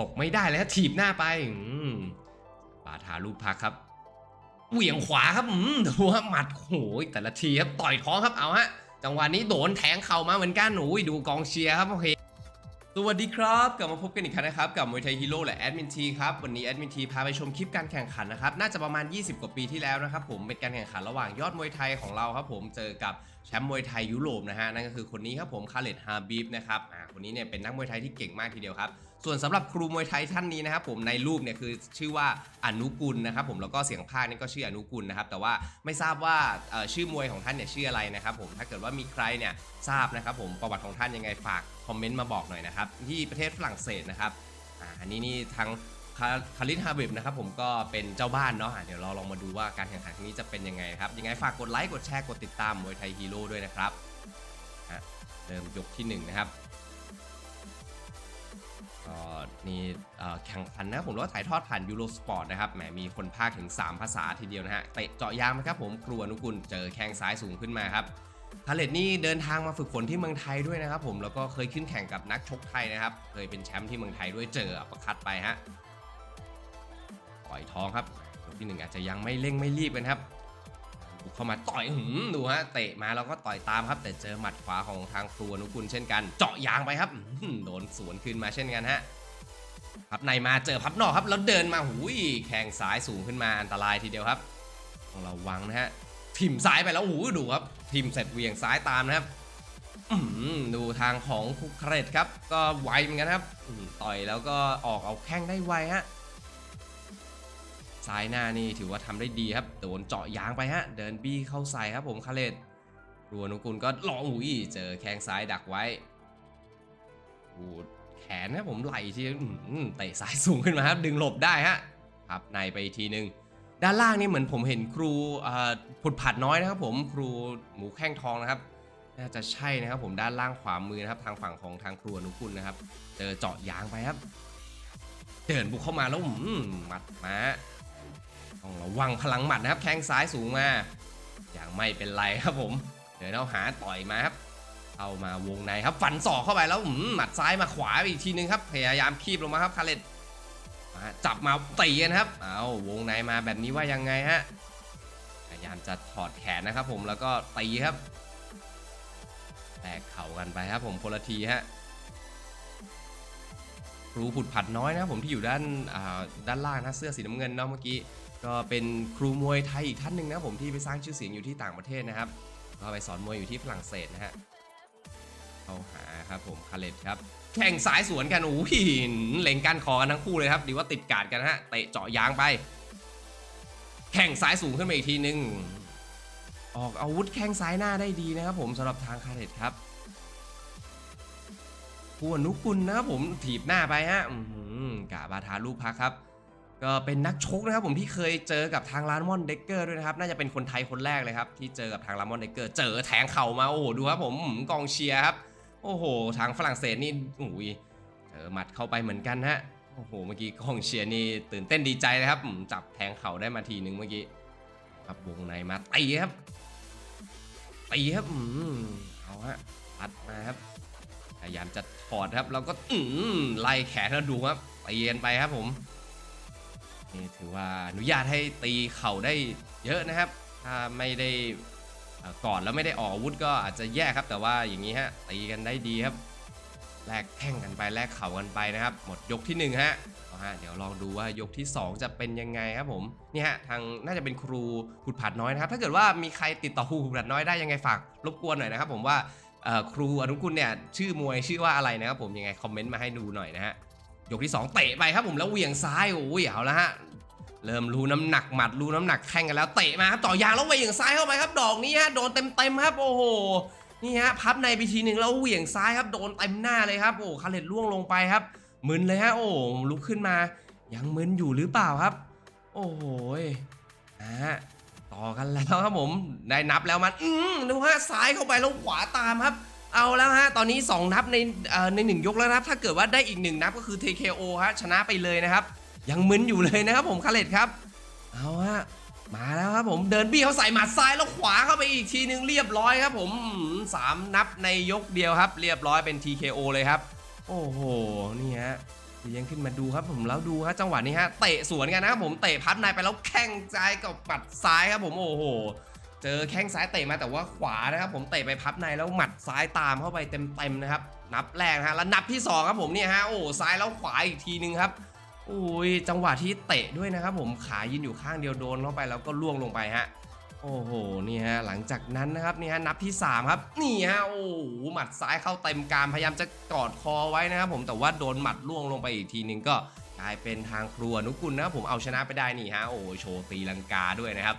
ตกไม่ได้เลยฮะถีบหน้าไปอืมบาทาลูกพักครับเหวี่ยงขวาครับอืมดูฮะหมัดโอ้ยแต่ละทีครับต่อยท้องครับเอาฮะจังหวะนี้โดนแทงเข่ามาเหมือนกันโอ้ยดูกองเชียร์ครับโอเคสวัสดีครับกลับมาพบกันอีกครั้งนะครับกับมวยไทยฮีโร่และแอดมินทีครับวันนี้แอดมินทีพาไปชมคลิปการแข่งขันนะครับน่าจะประมาณ 20 กว่าปีที่แล้วนะครับผมเป็นการแข่งขันระหว่างยอดมวยไทยของเราครับผมเจอกับแชมป์มวยไทยยุโรปนะฮะนั่นก็คือคนนี้ครับผมคาเลตฮาบีฟนะครับอ่าคนนี้เนี่ยเป็นนักมวยไทยที่เก่งมากทีเดียวครับ ส่วนสำหรับครูมวยไทยท่านนี้นะครับผมในรูปเนี่ยคือชื่อว่าอนุกุลนะครับผมแล้วก็เสียงภาคนี่ก็ชื่ออนุกุลนะครับแต่ว่าไม่ทราบว่าชื่อมวยของท่านเนี่ยชื่ออะไรนะครับผมถ้าเกิดว่ามีใครเนี่ยทราบนะครับผมประวัติของท่านยังไงฝากคอมเมนต์มาบอกหน่อยนะครับที่ประเทศฝรั่งเศสนะครับอ่าอันนี้นี่ทางคาริสฮาบิบนะครับผมก็เป็นเจ้าบ้านเนาะเดี๋ยวเราลองมาดูว่าการแข่งขันครั้งนี้จะเป็นยังไงครับยังไงฝากกดไลค์กดแชร์กดติดตามมวยไทยฮีโร่ด้วยนะครับเริ่มยกที่หนึ่งนะครับ ก็นี่แข่งขันนะครับผมว่าถ่ายทอดผ่านยูโรสปอร์ตนะครับแหมมีคนพากย์ถึง 3 ภาษาทีเดียวนะฮะเตะเจาะยางนะครับผมครูอนุกุลเจอแข้งซ้ายสูงขึ้นมาครับคาเลตนี่เดินทางมาฝึกฝนที่เมืองไทยด้วยนะครับผมแล้วก็เคยขึ้นแข่งกับนักชกไทยนะครับเคยเป็นแชมป์ที่เมืองไทยด้วยเจออัปร์คัดไปฮะต่อยท้องครับยกที่หนึ่งอาจจะยังไม่เร่งไม่รีบกันครับ บุกเข้ามาต่อยหืมดูฮะเตะมาแล้วก็ต่อยตามครับ แต่เจอหมัดขวาของทางครูอนุกุลเช่นกันเจาะยางไปครับโดนสวนขึ้นมาเช่นกันฮะพับในมาเจอพับนอกครับแล้วเดินมาหูยแข่งซ้ายสูงขึ้นมาอันตรายทีเดียวครับต้องระวังนะฮะทิมซ้ายไปแล้วหูยดูครับทิมเสร็จเวียงซ้ายตามนะครับดูทางของคุกเครตครับ ก็ไวเหมือนกันครับต่อยแล้วก็ออกเอาแข้งได้ไวฮะ ซ้ายหน้านี่ถือว่าทำได้ดีครับโดนเจาะยางไปฮะ เดินบี้เข้าใส่ครับผมคาเลตรัวนุกุลก็ลองอุ้ยเจอแข้งซ้ายดักไว้โอ้โหแขนนะผมไหลที่เตะสายสูงขึ้นมาครับ ดึงหลบได้ฮะครับในไปทีหนึ่งด้านล่างนี่เหมือนผมเห็นครูผุดผัดน้อยนะครับ ผมครูหมูแข้งทองนะครับน่าจะใช่นะครับผมด้านล่างขวามือนะครับ ทางฝั่งของทางครูอนุกุลนะครับ เจอเจาะยางไปครับ เดินบุกเข้ามาแล้วหมัดมา ต้องระวังพลังหมัดนะครับแข้งซ้ายสูงมา อย่างไม่เป็นไรครับผม เดินเอาหาต่อยมาครับเข้ามาวงในครับฝันศอกเข้าไปแล้วหมหมัดซ้ายมาขวาอีกทีนึงครับ พยายามคีบลงมาครับคาเลตมาจับมาตีกันครับ เอาวงในมาแบบนี้ว่ายังไงฮะ พยายามจะถอดแขนนะครับผมแล้วก็ตีครับ แตกเข่ากันไปครับผมคนละทีฮะ ครูผุดผัดน้อยนะผมที่อยู่ด้านด้านล่างนะเสื้อสีน้ำเงินเนาะเมื่อกี้ก็เป็นครูมวยไทยอีกท่านหนึ่งนะผมที่ไปสร้างชื่อเสียงอยู่ที่ต่างประเทศนะครับก็ไปสอนมวยอยู่ที่ฝรั่งเศสนะฮะเข้าหาครับผมคาเลตครับแข่งสายสวนกันโอ้ยเล็งกันคอกันทั้งคู่เลยครับดีว่าติดการดกันฮะเตะเจาะยางไป แข่งสายสูงขึ้นมาอีกทีนึงออกอาวุธแข้งซ้ายหน้าได้ดีนะครับผมสำหรับทางคาเลตครับ ผู้อนุกุลนะครับผมถีบหน้าไปฮะกาบาทาลูกพักครับ ก็เป็นนักชกนะครับผมที่เคยเจอกับทางลามอนเดกเกอร์ด้วยนะครับ น่าจะเป็นคนไทยคนแรกเลยครับ ที่เจอกับทางลามอนเดกเกอร์เจอแทงเข่ามาโอ้โหดูครับผมกองเชียร์ครับโอ้โห ทางฝรั่งเศสนี่โอ้ยเจอหมัดเข้าไปเหมือนกันฮะโอ้โหเมื่อกี้กองเชียร์นี่ตื่นเต้นดีใจเลยครับ จับแทงเข่าได้มาทีหนึ่งเมื่อกี้ครับวงในมาตีครับตีครับอืมเอาฮะปัดมาครับ พยายามจะถอดครับแล้วก็อืมไล่แขนแล้วดูครับตีกันไปครับผมนี่ถือว่าอนุญาตให้ตีเข่าได้เยอะนะครับ ถ้าไม่ได้ก่อนแล้วไม่ได้ออกอาวุธก็อาจจะแย่ครับ แต่ว่าอย่างนี้ฮะตีกันได้ดีครับแลกแข้งกันไปแลกเข่ากันไปนะครับ หมดยกที่หนึ่งฮะเอาฮะเดี๋ยวลองดูว่ายกที่สองจะเป็นยังไงครับผมนี่ฮะทางน่าจะเป็นครูขุดผัดน้อยนะครับ ถ้าเกิดว่ามีใครติดต่อครูขุดผัดน้อยได้ยังไงฝากรบกวนหน่อยนะครับ ผมว่า ครูอนุกุลเนี่ยชื่อมวยชื่อว่าอะไรนะครับผมยังไงคอมเมนต์มาให้ดูหน่อยนะฮะยกที่ 2 เตะไปครับผมแล้วเหวี่ยงซ้ายโอ้ยเอาละฮะเริ่มรู้น้ำหนักหมัดรู้น้ำหนักแข่งกันแล้วเตะมาครับต่อยางแล้วเหวี่ยงซ้ายเข้าไปครับดอกนี้ฮะโดนเต็มเต็มครับโอ้โหนี่ฮะพับในไปทีหนึ่งแล้วเหวี่ยงซ้ายครับโดนเต็มหน้าเลยครับโอ้คาเลตล่วงลงไปครับมึนเลยฮะโอ้ลุกขึ้นมา ยังมึนอยู่หรือเปล่าครับ โอ้โหอ่า ต่อกันแล้วครับผมได้นับแล้วมันอืมดูฮะซ้ายเข้าไปแล้วขวาตามครับ เอาแล้วฮะตอนนี้ 2 นับในเอ่อใน1ยกแล้วนะครับ ถ้าเกิดว่าได้อีก1นับก็คือ TKO ฮะชนะไปเลยนะครับ ยังมึนอยู่เลยนะครับผมคาเลตครับ เอาฮะมาแล้วครับผมเดินบี้เขาใส่หมัดซ้ายแล้วขวาเข้าไปอีกทีนึงเรียบร้อยครับผมอืมสามนับในยกเดียวครับ เรียบร้อยเป็น TKO เลยครับ โอ้โหนี่ฮะ เลี้ยงขึ้นมาดูครับผมแล้วดูฮะจังหวะนี้ฮะเตะสวนกันนะครับผมเตะพับในไปแล้วแข้งซ้ายกับปัดซ้ายครับผมโอ้โหเจอแข้งซ้ายเตะมาแต่ว่าขวานะครับผมเตะไปพับในแล้วหมัดซ้ายตามเข้าไปเต็มๆนะครับ นับแรกฮะแล้วนับที่สองครับผมเนี่ยฮะโอ้ซ้ายแล้วขวาอีกทีนึงครับโอ้ยจังหวะที่เตะด้วยนะครับผมขายืนอยู่ข้างเดียวโดนเข้าไปแล้วก็ล่วงลงไปฮะ โอ้โหนี่ฮะหลังจากนั้นนะครับนี่ฮะนับที่สามครับนี่ฮะโอ้โหหมัดซ้ายเข้าเต็มการพยายามจะกอดคอไว้นะครับผมแต่ว่าโดนหมัดล่วงลงไปอีกทีนึงก็กลายเป็นทางครัวนุกุลนะครับผมเอาชนะไปได้นี่ฮะโอ้โหโชว์ตีลังกาด้วยนะครับ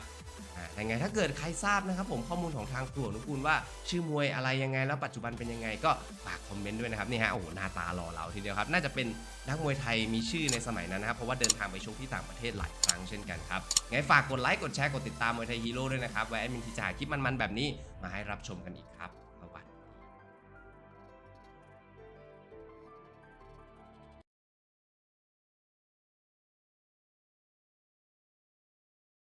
ยังไงถ้าเกิดใครทราบนะครับผมข้อมูลของทางครัวนุกูลว่า ชื่อมวยอะไรยังไงแล้วปัจจุบันเป็นยังไงก็ฝากคอมเมนต์ด้วยนะครับนี่ฮะโอ้โหหน้าตาหล่อเหลาทีเดียวครับ น่าจะเป็นนักมวยไทยมีชื่อในสมัยนั้นนะครับเพราะว่าเดินทางไปชกที่ต่างประเทศหลายครั้งเช่นกันครับไงฝากกดไลค์กดแชร์กดติดตามมวยไทยฮีโร่ด้วยนะครับไว้แอดมินทีจ่าคลิปมันๆแบบนี้มาให้รับชมกันอีกครับ